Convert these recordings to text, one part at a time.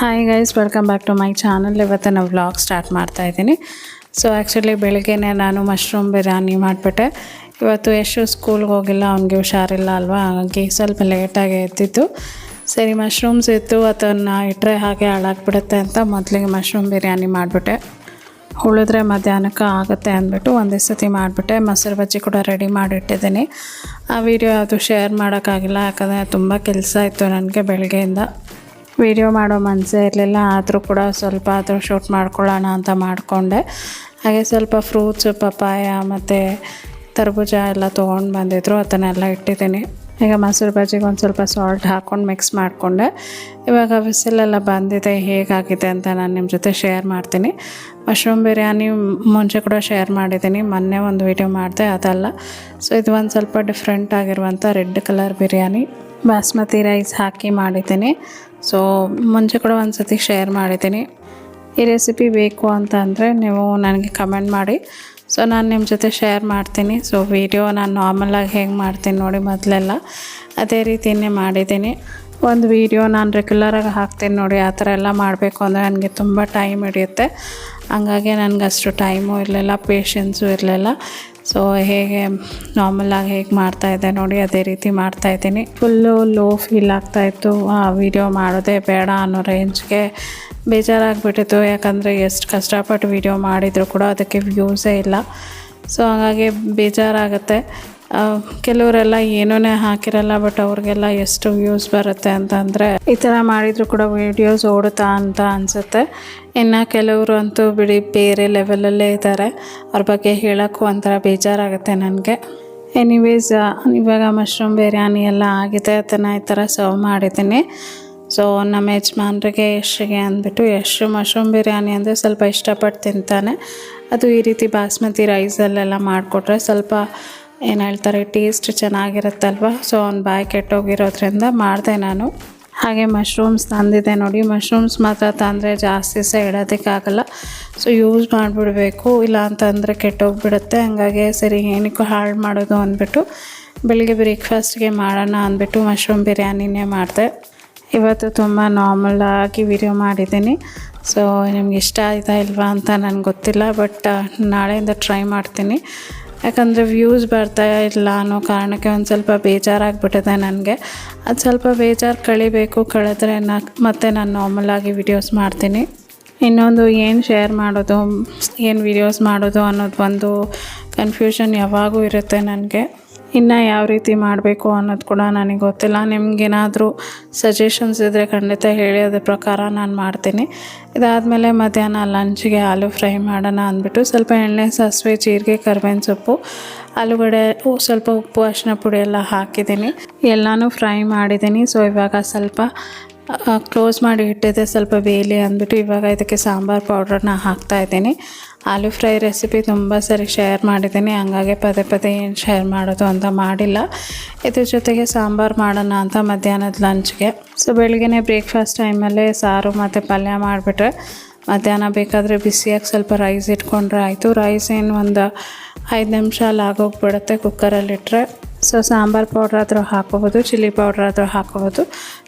Hi guys welcome back to my channel ಇವತ್ತು ನಾವು vlog start ಮಾಡ್ತಾ ಇದ್ದೀನಿ. ಸೊ ಆ್ಯಕ್ಚುಲಿ ಬೆಳಗ್ಗೆನೇ ನಾನು ಮಶ್ರೂಮ್ ಬಿರಿಯಾನಿ ಮಾಡಿಬಿಟ್ಟೆ. ಇವತ್ತು ಎಷ್ಟು ಸ್ಕೂಲ್ಗೆ ಹೋಗಿಲ್ಲ, ಅವ್ನಿಗೆ ಹುಷಾರಿಲ್ಲ ಅಲ್ವಾ? ಹಾಗಾಗಿ ಸ್ವಲ್ಪ ಲೇಟಾಗಿ ಎತ್ತಿತ್ತು ಸರಿ ಮಶ್ರೂಮ್ಸ್ ಇತ್ತು, ಅದನ್ನು ಇಟ್ಟರೆ ಹಾಗೆ ಹಾಳಾಗ್ಬಿಡುತ್ತೆ ಅಂತ ಮೊದಲಿಗೆ ಮಶ್ರೂಮ್ ಬಿರಿಯಾನಿ ಮಾಡಿಬಿಟ್ಟೆ. ಉಳಿದ್ರೆ ಮಧ್ಯಾಹ್ನಕ್ಕೆ ಆಗುತ್ತೆ ಅಂದ್ಬಿಟ್ಟು ಒಂದೇ ಸತಿ ಮಾಡಿಬಿಟ್ಟೆ. ಮೊಸರು ಬಜ್ಜಿ ಕೂಡ ರೆಡಿ ಮಾಡಿಟ್ಟಿದ್ದೀನಿ. ಆ ವಿಡಿಯೋ ಯಾವುದು ಶೇರ್ ಮಾಡೋಕ್ಕಾಗಿಲ್ಲ, ಯಾಕಂದರೆ ತುಂಬ ಕೆಲಸ ಇತ್ತು ನನಗೆ ಬೆಳಗ್ಗೆಯಿಂದ. ವಿಡಿಯೋ ಮಾಡೋ ಮನಸ್ಸೇ ಇರಲಿಲ್ಲ, ಆದರೂ ಕೂಡ ಸ್ವಲ್ಪ ಆದರೂ ಶೂಟ್ ಮಾಡ್ಕೊಳ್ಳೋಣ ಅಂತ ಮಾಡಿಕೊಂಡೆ. ಹಾಗೆ ಸ್ವಲ್ಪ ಫ್ರೂಟ್ಸು ಪಪಾಯ ಮತ್ತು ತರಬೂಜ ಎಲ್ಲ ತೊಗೊಂಡು ಬಂದಿದ್ರು, ಅದನ್ನೆಲ್ಲ ಇಟ್ಟಿದ್ದೀನಿ. ಈಗ ಮೊಸರು ಬಜ್ಜಿಗೆ ಒಂದು ಸ್ವಲ್ಪ ಸಾಲ್ಟ್ ಹಾಕ್ಕೊಂಡು ಮಿಕ್ಸ್ ಮಾಡಿಕೊಂಡೆ. ಇವಾಗ ವಿಸಿಲೆಲ್ಲ ಬಂದಿದೆ, ಹೇಗಾಗಿದೆ ಅಂತ ನಾನು ನಿಮ್ಮ ಜೊತೆ ಶೇರ್ ಮಾಡ್ತೀನಿ. ಮಶ್ರೂಮ್ ಬಿರಿಯಾನಿ ಮುಂಚೆ ಕೂಡ ಶೇರ್ ಮಾಡಿದ್ದೀನಿ, ಮೊನ್ನೆ ಒಂದು ವಿಡಿಯೋ ಮಾಡಿದೆ, ಅದಲ್ಲ. ಸೊ ಇದು ಒಂದು ಸ್ವಲ್ಪ ಡಿಫ್ರೆಂಟ್ ಆಗಿರುವಂಥ red colour biryani. Basmati rice ಹಾಕಿ ಮಾಡಿದ್ದೀನಿ. ಸೊ ಮುಂಚೆ ಕೂಡ ಒಂದು ಸತಿ ಶೇರ್ ಮಾಡಿದ್ದೀನಿ. ಈ ರೆಸಿಪಿ ಬೇಕು ಅಂತ ಅಂದರೆ ನೀವು ನನಗೆ ಕಮೆಂಟ್ ಮಾಡಿ. ಸೊ ನಾನು ನಿಮ್ಮ ಜೊತೆ ಶೇರ್ ಮಾಡ್ತೀನಿ. ಸೊ ವಿಡಿಯೋ ನಾನು ನಾರ್ಮಲಾಗಿ ಹೇಗೆ ಮಾಡ್ತೀನಿ ನೋಡಿ ಮೊದಲೆಲ್ಲ. ಅದೇ ರೀತಿಯೇ ಮಾಡಿದ್ದೀನಿ. ಒಂದು ವೀಡಿಯೋ ನಾನು ರೆಗ್ಯುಲರಾಗಿ ಹಾಕ್ತೀನಿ ನೋಡಿ ಆ ಥರ ಎಲ್ಲ ಮಾಡಬೇಕು ಅಂದರೆ ನನಗೆ ತುಂಬ ಟೈಮ್ ಹಿಡಿಯುತ್ತೆ. ಹಂಗಾಗಿ ನನಗೆ ಟೈಮು ಇರಲಿಲ್ಲ ಪೇಷನ್ಸು ಇರಲಿಲ್ಲ. ಸೊ ಹೇಗೆ ನಾರ್ಮಲಾಗಿ ಹೇಗೆ ಮಾಡ್ತಾಯಿದ್ದೆ ನೋಡಿ, ಅದೇ ರೀತಿ ಮಾಡ್ತಾಯಿದ್ದೀನಿ ಫುಲ್ಲು ಲೋ ಫೀಲ್ ಆಗ್ತಾಯಿತ್ತು ಆ ವಿಡಿಯೋ ಮಾಡೋದೇ ಬೇಡ ಅನ್ನೋ ರೇಂಜ್ಗೆ ಬೇಜಾರಾಗ್ಬಿಟ್ಟಿತ್ತು. ಯಾಕಂದರೆ ಎಷ್ಟು ಕಷ್ಟಪಟ್ಟು ವಿಡಿಯೋ ಮಾಡಿದರೂ ಕೂಡ ಅದಕ್ಕೆ ವ್ಯೂಸೇ ಇಲ್ಲ. ಸೊ ಹಾಗಾಗಿ ಬೇಜಾರಾಗುತ್ತೆ. ಕೆಲವರೆಲ್ಲ ಏನೇ ಹಾಕಿರಲ್ಲ ಬಟ್ ಅವ್ರಿಗೆಲ್ಲ ಎಷ್ಟು ವ್ಯೂಸ್ ಬರುತ್ತೆ ಅಂತಂದರೆ ಈ ಥರ ಮಾಡಿದರೂ ಕೂಡ ವೀಡಿಯೋಸ್ ಓಡುತ್ತಾ ಅಂತ ಅನಿಸುತ್ತೆ. ಇನ್ನು ಕೆಲವರು ಅಂತೂ ಬಿಡಿ ಬೇರೆ ಲೆವೆಲಲ್ಲೇ ಇದ್ದಾರೆ ಅವ್ರ ಬಗ್ಗೆ ಹೇಳೋಕ್ಕೂ ಒಂಥರ ಬೇಜಾರಾಗುತ್ತೆ ನನಗೆ. ಎನಿವೇಸ್ ಇವಾಗ ಮಶ್ರೂಮ್ ಬಿರಿಯಾನಿ ಎಲ್ಲ ಆಗಿದೆ, ಅದನ್ನು ಈ ಥರ ಸರ್ವ್ ಮಾಡಿದ್ದೀನಿ. ಸೊ ನಮ್ಮ ಯಜಮಾನ್ರಿಗೆ ಯಶ್ಗೆ ಅಂದ್ಬಿಟ್ಟು ಯಶ್ ಮಶ್ರೂಮ್ ಬಿರಿಯಾನಿ ಅಂದರೆ ಸ್ವಲ್ಪ ಇಷ್ಟಪಟ್ಟು ತಿಂತಾನೆ. ಅದು ಈ ರೀತಿ ಬಾಸ್ಮತಿ ರೈಸಲ್ಲೆಲ್ಲ ಮಾಡಿಕೊಟ್ರೆ ಸ್ವಲ್ಪ ಏನು ಹೇಳ್ತಾರೆ ಟೇಸ್ಟ್ ಚೆನ್ನಾಗಿರುತ್ತಲ್ವ? ಸೊ ಅವ್ನು ಬಾಯಿ ಕೆಟ್ಟೋಗಿರೋದ್ರಿಂದ ಮಾಡಿದೆ ನಾನು. ಹಾಗೆ ಮಶ್ರೂಮ್ಸ್ ತಂದಿದೆ ನೋಡಿ. ಮಶ್ರೂಮ್ಸ್ ಮಾತ್ರ ತಂದರೆ ಜಾಸ್ತಿ ಸಹ ಇಡೋದಕ್ಕಾಗಲ್ಲ ಸೊ ಯೂಸ್ ಮಾಡಿಬಿಡಬೇಕು. ಇಲ್ಲ ಅಂತಂದರೆ ಕೆಟ್ಟೋಗ್ಬಿಡುತ್ತೆ. ಹಂಗಾಗಿ ಸರಿ, ಏನಕ್ಕೂ ಹಾಳು ಮಾಡೋದು ಅಂದ್ಬಿಟ್ಟು ಬೆಳಿಗ್ಗೆ ಬ್ರೇಕ್ಫಾಸ್ಟ್ಗೆ ಮಾಡೋಣ ಅಂದ್ಬಿಟ್ಟು ಮಶ್ರೂಮ್ ಬಿರಿಯಾನಿನೇ ಮಾಡಿದೆ. ಇವತ್ತು ತುಂಬ ನಾರ್ಮಲ್ ಆಗಿ ವಿಡಿಯೋ ಮಾಡಿದ್ದೀನಿ. ಸೊ ನಿಮ್ಗೆ ಇಷ್ಟ ಆಯ್ತಾ ಇಲ್ವಾ ಅಂತ ನನಗೆ ಗೊತ್ತಿಲ್ಲ ಬಟ್ ನಾಳೆಯಿಂದ ಟ್ರೈ ಮಾಡ್ತೀನಿ. ಯಾಕಂದರೆ ವ್ಯೂಸ್ ಬರ್ತಾ ಇಲ್ಲ ಅನ್ನೋ ಕಾರಣಕ್ಕೆ ಒಂದು ಸ್ವಲ್ಪ ಬೇಜಾರಾಗ್ಬಿಟ್ಟಿದೆ ನನಗೆ. ಅದು ಸ್ವಲ್ಪ ಬೇಜಾರು ಕಳಿಬೇಕು ಕಳೆದ್ರೆ ನಾ ಮತ್ತೆ ನಾನು ನಾರ್ಮಲಾಗಿ ವಿಡಿಯೋಸ್ ಮಾಡ್ತೀನಿ. ಇನ್ನೊಂದು ಏನು ಶೇರ್ ಮಾಡೋದು, ಏನು ವಿಡಿಯೋಸ್ ಮಾಡೋದು ಅನ್ನೋದು ಒಂದು ಕನ್ಫ್ಯೂಷನ್ ಯಾವಾಗೂ ಇರುತ್ತೆ ನನಗೆ. ಇನ್ನು ಯಾವ ರೀತಿ ಮಾಡಬೇಕು ಅನ್ನೋದು ಕೂಡ ನನಗೆ ಗೊತ್ತಿಲ್ಲ. ನಿಮಗೇನಾದರೂ ಸಜೆಷನ್ಸ್ ಇದ್ದರೆ ಖಂಡಿತ ಹೇಳಿ, ಅದ್ರ ಪ್ರಕಾರ ನಾನು ಮಾಡ್ತೀನಿ. ಇದಾದಮೇಲೆ ಮಧ್ಯಾಹ್ನ ಲಂಚ್ಗೆ ಆಲೂ ಫ್ರೈ ಮಾಡೋಣ ಅಂದ್ಬಿಟ್ಟು ಸ್ವಲ್ಪ ಎಣ್ಣೆ, ಸಾಸಿವೆ, ಜೀರಿಗೆ, ಕರ್ಬೇವಿನ ಸೊಪ್ಪು ಆಲೂಗಡೆ ಸ್ವಲ್ಪ ಉಪ್ಪು, ಅರಿಶಿನ ಪುಡಿ ಎಲ್ಲ ಹಾಕಿದ್ದೀನಿ. ಎಲ್ಲನೂ ಫ್ರೈ ಮಾಡಿದ್ದೀನಿ. ಸೊ ಇವಾಗ ಸ್ವಲ್ಪ ಕ್ಲೋಸ್ ಮಾಡಿ ಇಟ್ಟಿದ್ದೆ ಸ್ವಲ್ಪ ಬೇಲಿ ಅಂದ್ಬಿಟ್ಟು ಇವಾಗ ಇದಕ್ಕೆ ಸಾಂಬಾರು ಪೌಡ್ರನ್ನ ಹಾಕ್ತಾ ಇದ್ದೀನಿ. ಆಲೂ ಫ್ರೈ ರೆಸಿಪಿ ತುಂಬ ಸರಿ ಶೇರ್ ಮಾಡಿದ್ದೀನಿ. ಹಂಗಾಗಿ ಪದೇ ಪದೇ ಏನು ಶೇರ್ ಮಾಡೋದು ಅಂತ ಮಾಡಿಲ್ಲ. ಇದ್ರ ಜೊತೆಗೆ ಸಾಂಬಾರು ಮಾಡೋಣ ಅಂತ ಮಧ್ಯಾಹ್ನದ ಲಂಚ್ಗೆ. ಸೊ ಬೆಳಗ್ಗೆನೇ ಬ್ರೇಕ್ಫಾಸ್ಟ್ ಟೈಮಲ್ಲೇ ಸಾರು ಮತ್ತು ಪಲ್ಯ ಮಾಡಿಬಿಟ್ರೆ ಮಧ್ಯಾಹ್ನ ಬೇಕಾದರೆ ಬಿಸಿಯಾಗಿ ಸ್ವಲ್ಪ ರೈಸ್ ಇಟ್ಕೊಂಡ್ರೆ ಆಯಿತು. ರೈಸ್ ಏನು ಒಂದು ಐದು ನಿಮಿಷ ಅಲ್ಲಿ ಆಗೋಗ್ಬಿಡುತ್ತೆ ಕುಕ್ಕರಲ್ಲಿಟ್ಟರೆ ಸೊ ಸಾಂಬಾರು ಪೌಡ್ರ್ ಆದರೂ ಹಾಕೋಬೋದು ಚಿಲ್ಲಿ ಪೌಡ್ರ್ ಆದರೂ ಹಾಕೋಬೋದು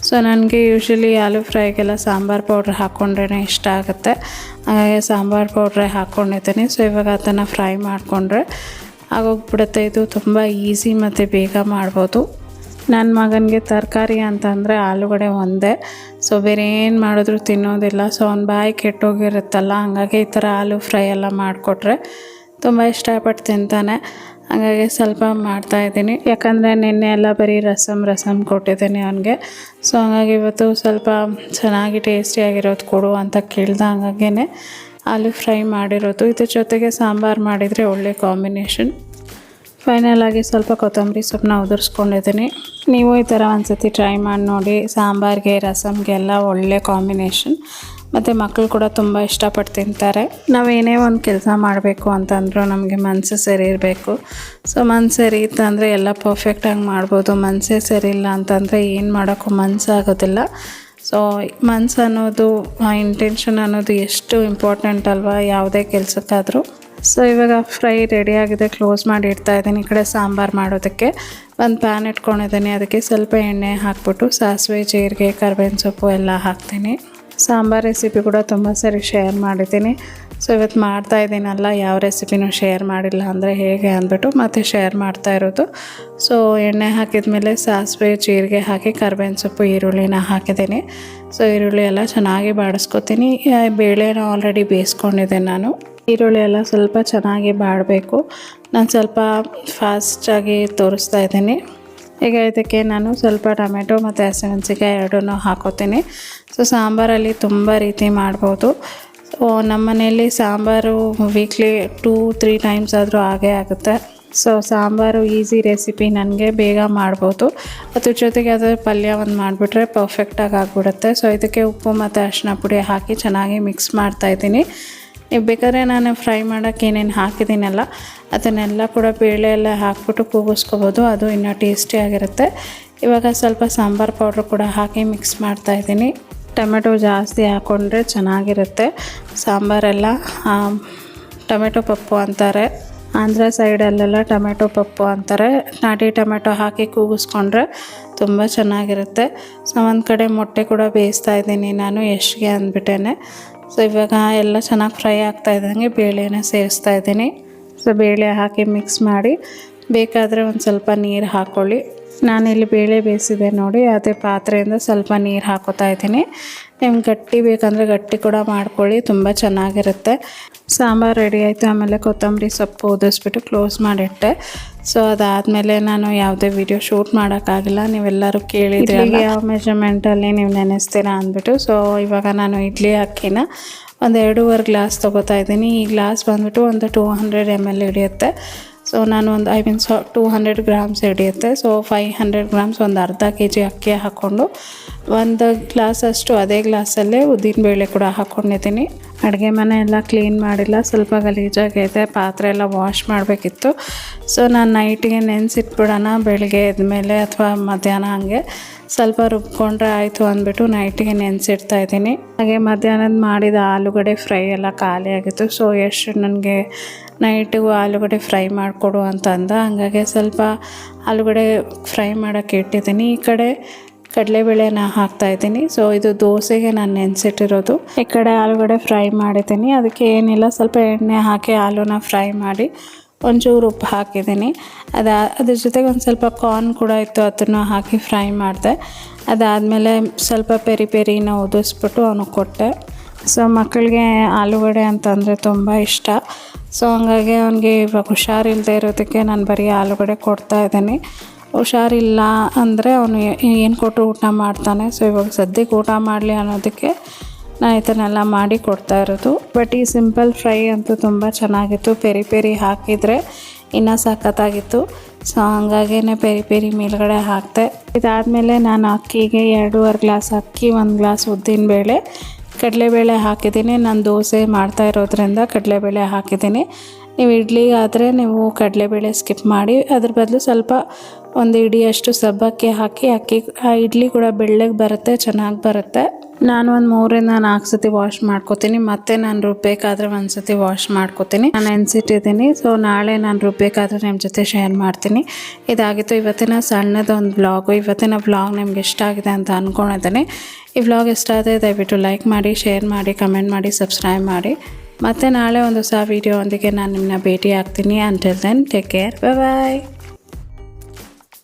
ಸೊ ನನಗೆ ಯೂಶ್ವಲಿ ಆಲೂ ಫ್ರೈಗೆಲ್ಲ ಸಾಂಬಾರು ಪೌಡ್ರ್ ಹಾಕ್ಕೊಂಡ್ರೇ ಇಷ್ಟ ಆಗುತ್ತೆ. ಹಾಗಾಗಿ ಸಾಂಬಾರು ಪೌಡ್ರೇ ಹಾಕ್ಕೊಂಡಿದ್ದೀನಿ ಸೊ ಇವಾಗ ಅದನ್ನು ಫ್ರೈ ಮಾಡಿಕೊಂಡ್ರೆ ಆಗೋಗ್ಬಿಡುತ್ತೆ. ಇದು ತುಂಬ ಈಸಿ ಮತ್ತು ಬೇಗ ಮಾಡ್ಬೋದು. ನನ್ನ ಮಗನಿಗೆ ತರಕಾರಿ ಅಂತಂದರೆ ಆಲೂಗಡೆ ಒಂದೇ. ಸೊ ಬೇರೆ ಏನು ಮಾಡಿದ್ರು ತಿನ್ನೋದಿಲ್ಲ. ಸೊ ಅವ್ನ ಬಾಯಿ ಕೆಟ್ಟೋಗಿರುತ್ತಲ್ಲ, ಹಂಗಾಗಿ ಈ ಥರ ಆಲೂ ಫ್ರೈ ಎಲ್ಲ ಮಾಡಿಕೊಟ್ರೆ ತುಂಬ ಇಷ್ಟಪಟ್ಟು ತಿಂತಾನೆ. ಹಾಗಾಗಿ ಸ್ವಲ್ಪ ಮಾಡ್ತಾಯಿದ್ದೀನಿ ಯಾಕಂದರೆ ನಿನ್ನೆ ಎಲ್ಲ ಬರೀ ರಸಮ್ ರಸಮ್ ಕೊಟ್ಟಿದ್ದೀನಿ ಅವನಿಗೆ. ಸೊ ಹಾಗಾಗಿ ಇವತ್ತು ಸ್ವಲ್ಪ ಚೆನ್ನಾಗಿ ಟೇಸ್ಟಿಯಾಗಿರೋದು ಕೊಡು ಅಂತ ಕೇಳ್ದೆ ಹಂಗಾಗೇ ಆಲೂ ಫ್ರೈ ಮಾಡಿರೋದು. ಇದ್ರ ಜೊತೆಗೆ ಸಾಂಬಾರು ಮಾಡಿದರೆ ಒಳ್ಳೆ ಕಾಂಬಿನೇಷನ್ ಫೈನಲ್ ಆಗಿ ಸ್ವಲ್ಪ ಕೊತ್ತಂಬರಿ ಸೊಪ್ಪನ್ನ ಉದುರಿಸ್ಕೊಂಡಿದ್ದೀನಿ. ನೀವು ಈ ಥರ ಒಂದ್ಸತಿ ಟ್ರೈ ಮಾಡಿ ನೋಡಿ, ಸಾಂಬಾರಿಗೆ ರಸಮ್ಗೆ ಎಲ್ಲ ಒಳ್ಳೆ ಕಾಂಬಿನೇಷನ್ ಮತ್ತು ಮಕ್ಕಳು ಕೂಡ ತುಂಬ ಇಷ್ಟಪಟ್ಟು ತಿಂತಾರೆ. ನಾವೇನೇ ಒಂದು ಕೆಲಸ ಮಾಡಬೇಕು ಅಂತಂದರೂ ನಮಗೆ ಮನಸ್ಸು ಸರಿ ಇರಬೇಕು. ಸೊ ಮನಸ್ಸು ಸರಿ ಇತ್ತಂದರೆ ಎಲ್ಲ ಪರ್ಫೆಕ್ಟಾಗಿ ಮಾಡ್ಬೋದು. ಮನಸ್ಸೇ ಸರಿ ಇಲ್ಲ ಅಂತಂದರೆ ಏನು ಮಾಡೋಕ್ಕೂ ಮನಸ್ಸು ಆಗೋದಿಲ್ಲ ಸೊ ಮನ್ಸು ಅನ್ನೋದು ಇಂಟೆನ್ಷನ್ ಅನ್ನೋದು ಎಷ್ಟು ಇಂಪಾರ್ಟೆಂಟ್ ಅಲ್ವಾ? ಯಾವುದೇ ಕೆಲಸಕ್ಕಾದರೂ. ಸೊ ಇವಾಗ ಫ್ರೈ ರೆಡಿ ಆಗಿದೆ ಕ್ಲೋಸ್ ಮಾಡಿ ಇಡ್ತಾ ಇದ್ದೀನಿ. ಈ ಕಡೆ ಸಾಂಬಾರು ಮಾಡೋದಕ್ಕೆ. ಒಂದು ಪ್ಯಾನ್ ಇಟ್ಕೊಂಡಿದ್ದೀನಿ. ಅದಕ್ಕೆ ಸ್ವಲ್ಪ ಎಣ್ಣೆ ಹಾಕ್ಬಿಟ್ಟು ಸಾಸಿವೆ, ಜೀರಿಗೆ, ಕರ್ಬೇವಿನ ಸೊಪ್ಪು ಎಲ್ಲ ಹಾಕ್ತೀನಿ. ಸಾಂಬಾರ್ ರೆಸಿಪಿ ಕೂಡ ತುಂಬ ಸರಿ ಶೇರ್ ಮಾಡಿದ್ದೀನಿ. ಸೊ ಇವತ್ತು ಮಾಡ್ತಾ ಇದ್ದೀನಲ್ಲ, ಯಾವ ರೆಸಿಪಿನೂ ಶೇರ್ ಮಾಡಿಲ್ಲ ಅಂದರೆ ಹೇಗೆ ಅಂದ್ಬಿಟ್ಟು ಮತ್ತೆ ಶೇರ್ ಮಾಡ್ತಾ ಇರೋದು. ಸೊ ಎಣ್ಣೆ ಹಾಕಿದ ಮೇಲೆ ಸಾಸಿವೆ, ಜೀರಿಗೆ ಹಾಕಿ ಕರ್ಬೇವಿನ ಸೊಪ್ಪು, ಈರುಳ್ಳಿನ ಹಾಕಿದ್ದೀನಿ. ಸೊ ಈರುಳ್ಳಿ ಎಲ್ಲ ಚೆನ್ನಾಗಿ ಬಾಡಿಸ್ಕೊತೀನಿ. ಬೇಳೆನ ಆಲ್ರೆಡಿ ಬೇಯಿಸ್ಕೊಂಡಿದ್ದೆ ನಾನು. ಈರುಳ್ಳಿ ಎಲ್ಲ ಸ್ವಲ್ಪ ಚೆನ್ನಾಗಿ ಬಾಡಬೇಕು. ನಾನು ಸ್ವಲ್ಪ ಫಾಸ್ಟಾಗಿ ತೋರಿಸ್ತಾ ಇದ್ದೀನಿ. ಈಗ ಇದಕ್ಕೆ ನಾನು ಸ್ವಲ್ಪ ಟೊಮೆಟೊ ಮತ್ತು ಹಸಿಮೆಣಸಿಕಾಯಿ ಎರಡನ್ನೂ ಹಾಕೋತೀನಿ. ಸೊ, ಸಾಂಬಾರಲ್ಲಿ ತುಂಬ ರೀತಿ ಮಾಡ್ಬೋದು. ನಮ್ಮ ಮನೆಯಲ್ಲಿ sambar weekly two three times ಆದರೂ ಆಗೇ ಆಗುತ್ತೆ. ಸೊ, ಸಾಂಬಾರು ಈಸಿ ರೆಸಿಪಿ ನನಗೆ ಬೇಗ ಮಾಡ್ಬೋದು. ಅದ್ರ ಜೊತೆಗೆ ಅದರ ಪಲ್ಯ ಒಂದು ಮಾಡಿಬಿಟ್ರೆ ಪರ್ಫೆಕ್ಟಾಗಿ ಆಗಿಬಿಡುತ್ತೆ. ಸೊ ಇದಕ್ಕೆ ಉಪ್ಪು ಮತ್ತು ಅರಿಶಿನ ಪುಡಿ ಹಾಕಿ ಚೆನ್ನಾಗಿ ಮಿಕ್ಸ್ ಮಾಡ್ತಾಯಿದ್ದೀನಿ ನೀವು ಬೇಕಾದ್ರೆ ನಾನು ಫ್ರೈ ಮಾಡೋಕ್ಕೆ ಏನೇನು ಹಾಕಿದ್ದೀನಲ್ಲ, ಅದನ್ನೆಲ್ಲ ಕೂಡ ಬೇಳೆ ಎಲ್ಲ ಹಾಕ್ಬಿಟ್ಟು ಕೂಗಿಸ್ಕೋಬೋದು. ಅದು ಇನ್ನೂ ಟೇಸ್ಟಿಯಾಗಿರುತ್ತೆ ಇವಾಗ ಸ್ವಲ್ಪ ಸಾಂಬಾರು ಪೌಡ್ರ್ ಕೂಡ ಹಾಕಿ ಮಿಕ್ಸ್ ಮಾಡ್ತಾಯಿದ್ದೀನಿ ಟೊಮೆಟೊ ಜಾಸ್ತಿ ಹಾಕ್ಕೊಂಡ್ರೆ ಚೆನ್ನಾಗಿರುತ್ತೆ. ಸಾಂಬಾರೆಲ್ಲ ಟೊಮೆಟೊ ಪಪ್ಪು ಅಂತಾರೆ. ಆಂಧ್ರ ಸೈಡಲ್ಲೆಲ್ಲ ಟೊಮೆಟೊ ಪಪ್ಪು ಅಂತಾರೆ. ನಾಟಿ ಟೊಮೆಟೊ ಹಾಕಿ ಕೂಗಿಸ್ಕೊಂಡ್ರೆ ತುಂಬ ಚೆನ್ನಾಗಿರುತ್ತೆ. ಸೊ, ಒಂದು ಕಡೆ ಮೊಟ್ಟೆ ಕೂಡ ಬೇಯಿಸ್ತಾ ಇದ್ದೀನಿ ನಾನು ಎಷ್ಟಿಗೆ ಅಂದ್ಬಿಟ್ಟೇನೆ. ಸೊ ಇವಾಗ ಎಲ್ಲ ಚೆನ್ನಾಗಿ ಫ್ರೈ ಆಗ್ತಾ ಇದ್ದಂಗೆ ಬೇಳೆನ ಸೇರಿಸ್ತಾ ಇದ್ದೀನಿ. ಸೊ ಬೇಳೆ ಹಾಕಿ ಮಿಕ್ಸ್ ಮಾಡಿ, ಬೇಕಾದರೆ ಒಂದು ಸ್ವಲ್ಪ ನೀರು ಹಾಕ್ಕೊಳ್ಳಿ ನಾನಿಲ್ಲಿ ಬೇಳೆ ಬೇಯಿಸಿದೆ ನೋಡಿ, ಅದೇ ಪಾತ್ರೆಯಿಂದ ಸ್ವಲ್ಪ ನೀರು ಹಾಕೋತಾ ಇದ್ದೀನಿ. ನಿಮ್ಗೆ ಗಟ್ಟಿ ಬೇಕಂದರೆ ಗಟ್ಟಿ ಕೂಡ ಮಾಡ್ಕೊಳ್ಳಿ ತುಂಬ ಚೆನ್ನಾಗಿರುತ್ತೆ. ಸಾಂಬಾರು ರೆಡಿ ಆಯಿತು ಆಮೇಲೆ ಕೊತ್ತಂಬರಿ ಸೊಪ್ಪು ಉದಿಸ್ಬಿಟ್ಟು ಕ್ಲೋಸ್ ಮಾಡಿಟ್ಟೆ. ಸೊ ಅದಾದಮೇಲೆ ನಾನು ಯಾವುದೇ ವಿಡಿಯೋ ಶೂಟ್ ಮಾಡೋಕ್ಕಾಗಿಲ್ಲ. ನೀವೆಲ್ಲರೂ ಕೇಳಿದ್ರೆ ಯಾವ ಮೆಜರ್ಮೆಂಟಲ್ಲಿ ನೀವು ನೆನೆಸ್ತೀರಾ ಅಂದ್ಬಿಟ್ಟು. ಸೊ ಇವಾಗ ನಾನು ಇಡ್ಲಿ ಅಕ್ಕಿನ ಒಂದು ಎರಡೂವರೆ ಗ್ಲಾಸ್ ತೊಗೋತಾ ಇದ್ದೀನಿ. ಈ ಗ್ಲಾಸ್ ಬಂದ್ಬಿಟ್ಟು ಒಂದು ಟೂ ಹಂಡ್ರೆಡ್ ಎಂ ಎಲ್ ಹಿಡಿಯುತ್ತೆ. ಸೊ ನಾನು ಒಂದು I mean so two hundred grams ಹಿಡಿಯುತ್ತೆ. ಸೊ ಫೈ ಹಂಡ್ರೆಡ್ ಗ್ರಾಮ್ಸ್ ಒಂದು ಅರ್ಧ ಕೆ ಜಿ ಅಕ್ಕಿ ಹಾಕ್ಕೊಂಡು, ಒಂದು ಗ್ಲಾಸಷ್ಟು ಅದೇ ಗ್ಲಾಸಲ್ಲೇ ಉದ್ದಿನಬೇಳೆ ಕೂಡ ಹಾಕ್ಕೊಂಡಿದ್ದೀನಿ ಅಡುಗೆ ಮನೆ ಎಲ್ಲ ಕ್ಲೀನ್ ಮಾಡಿಲ್ಲ, ಸ್ವಲ್ಪ ಗಲೀಜಾಗೈತೆ ಪಾತ್ರೆ ಎಲ್ಲ ವಾಶ್ ಮಾಡಬೇಕಿತ್ತು. ಸೊ ನಾನು ನೈಟಿಗೆ ನೆನೆಸಿಟ್ಬಿಡೋಣ, ಬೆಳಗ್ಗೆ ಎದ್ಮೇಲೆ ಅಥವಾ ಮಧ್ಯಾಹ್ನ ಹಾಗೆ ಸ್ವಲ್ಪ ರುಬ್ಕೊಂಡ್ರೆ ಆಯಿತು ಅಂದ್ಬಿಟ್ಟು ನೈಟಿಗೆ ನೆನೆಸಿಡ್ತಾ ಇದ್ದೀನಿ. ಹಾಗೆ ಮಧ್ಯಾಹ್ನದ ಮಾಡಿದ ಆಲೂಗಡೆ ಫ್ರೈ ಎಲ್ಲ ಖಾಲಿ ಆಗಿತ್ತು. ಸೊ ಎಷ್ಟು ನನಗೆ ನೈಟಿಗೂ ಆಲೂಗಡೆ ಫ್ರೈ ಮಾಡಿಕೊಡು ಅಂತ ಅಂದ ಹಂಗಾಗಿ ಸ್ವಲ್ಪ ಆಲೂಗಡ್ಡೆ ಫ್ರೈ ಮಾಡೋಕ್ಕೆ ಇಟ್ಟಿದ್ದೀನಿ. ಈ ಕಡೆ ಕಡಲೆಬೇಳೆನ ಹಾಕ್ತಾ ಇದ್ದೀನಿ. ಸೊ ಇದು ದೋಸೆಗೆ ನಾನು ನೆನೆಸಿಟ್ಟಿರೋದು. ಈ ಕಡೆ ಆಲೂಗಡೆ ಫ್ರೈ ಮಾಡಿದ್ದೀನಿ. ಅದಕ್ಕೆ ಏನಿಲ್ಲ, ಸ್ವಲ್ಪ ಎಣ್ಣೆ ಹಾಕಿ ಆಲೂನ ಫ್ರೈ ಮಾಡಿ ಒಂಚೂರು ಉಪ್ಪು ಹಾಕಿದ್ದೀನಿ. ಅದು, ಅದ್ರ ಜೊತೆಗೆ ಒಂದು ಸ್ವಲ್ಪ ಕಾರ್ನ್ ಕೂಡ ಇತ್ತು, ಅದನ್ನು ಹಾಕಿ ಫ್ರೈ ಮಾಡಿದೆ. ಅದಾದಮೇಲೆ ಸ್ವಲ್ಪ ಪೆರಿ ಪೆರಿನ ಉದಿಸ್ಬಿಟ್ಟು ಅವನಿಗೆ ಕೊಟ್ಟೆ. ಸೊ ಮಕ್ಕಳಿಗೆ ಆಲೂಗಡೆ ಅಂತಂದರೆ ತುಂಬ ಇಷ್ಟ. ಸೊ ಹಂಗಾಗಿ ಅವನಿಗೆ ಇವಾಗ ಹುಷಾರಿಲ್ಲದೆ ಇರೋದಕ್ಕೆ ನಾನು ಬರೀ ಆಲೂಗಡೆ ಕೊಡ್ತಾ ಇದ್ದೀನಿ. ಹುಷಾರಿಲ್ಲ ಅಂದರೆ ಅವನು ಏನು ಕೊಟ್ಟರು ಊಟ ಮಾಡ್ತಾನೆ. ಸೊ ಇವಾಗ ಸದ್ಯಕ್ಕೆ ಊಟ ಮಾಡಲಿ ಅನ್ನೋದಕ್ಕೆ ನಾನು ಇದನ್ನೆಲ್ಲ ಮಾಡಿ ಕೊಡ್ತಾ ಇರೋದು. ಬಟ್ ಈ ಸಿಂಪಲ್ ಫ್ರೈ ಅಂತೂ ತುಂಬ ಚೆನ್ನಾಗಿತ್ತು. ಪೆರಿ ಪೆರಿ ಹಾಕಿದರೆ ಇನ್ನೂ ಸಖತ್ತಾಗಿತ್ತು. ಸೊ ಹಂಗಾಗೇ ಪೆರಿ ಪೆರಿ ಮೇಲ್ಗಡೆ ಹಾಕ್ತೆ ಇದಾದಮೇಲೆ ನಾನು ಅಕ್ಕಿಗೆ ಎರಡೂವರೆ ಗ್ಲಾಸ್ ಅಕ್ಕಿ, ಒಂದು ಗ್ಲಾಸ್ ಉದ್ದಿನಬೇಳೆ ಕಡಲೆಬೇಳೆ ಹಾಕಿದ್ದೀನಿ. ನಾನು ದೋಸೆ ಮಾಡ್ತಾ ಇರೋದ್ರಿಂದ ಕಡಲೆಬೇಳೆ ಹಾಕಿದ್ದೀನಿ. ನೀವು ಇಡ್ಲಿಗಾದರೆ ನೀವು ಕಡಲೆಬೇಳೆ ಸ್ಕಿಪ್ ಮಾಡಿ, ಅದ್ರ ಬದಲು ಸ್ವಲ್ಪ ಒಂದು ಇಡಿಯಷ್ಟು ಸಬ್ಬಕ್ಕಿ ಹಾಕಿ, ಅಕ್ಕಿ, ಆ ಇಡ್ಲಿ ಕೂಡ ಬೆಳ್ಳಗೆ ಬರುತ್ತೆ, ಚೆನ್ನಾಗಿ ಬರುತ್ತೆ. ನಾನು ಒಂದು ಮೂರಿಂದ ನಾಲ್ಕು ಸತಿ ವಾಶ್ ಮಾಡ್ಕೋತೀನಿ. ಮತ್ತೆ ನಾನು ರುಬ್ಬೇಕಾದ್ರೆ ಒಂದು ಸತಿ ವಾಶ್ ಮಾಡ್ಕೋತೀನಿ. ನಾನು ನೆನೆಸಿಟ್ಟಿದ್ದೀನಿ. ಸೊ ನಾಳೆ ನಾನು ರುಬ್ಬೇಕಾದ್ರೆ ನಿಮ್ಮ ಜೊತೆ ಶೇರ್ ಮಾಡ್ತೀನಿ. ಇದಾಗಿತ್ತು ಇವತ್ತಿನ ಸಣ್ಣದ ಒಂದು ವ್ಲಾಗು ಇವತ್ತಿನ ವ್ಲಾಗ್ ನಿಮ್ಗೆ ಇಷ್ಟ ಆಗಿದೆ ಅಂತ ಅಂದ್ಕೊಂಡಿದ್ದೀನಿ ಈ ವ್ಲಾಗ್ ಇಷ್ಟ ಆದರೆ ದಯವಿಟ್ಟು ಲೈಕ್ ಮಾಡಿ ಶೇರ್ ಮಾಡಿ ಕಮೆಂಟ್ ಮಾಡಿ ಸಬ್ಸ್ಕ್ರೈಬ್ ಮಾಡಿ. ಮತ್ತೆ ನಾಳೆ ಒಂದು ಹೊಸ ವೀಡಿಯೋ ಒಂದಿಗೆ ನಾನು ನಿಮ್ಮನ್ನ ಭೇಟಿ ಆಗ್ತೀನಿ until then take care bye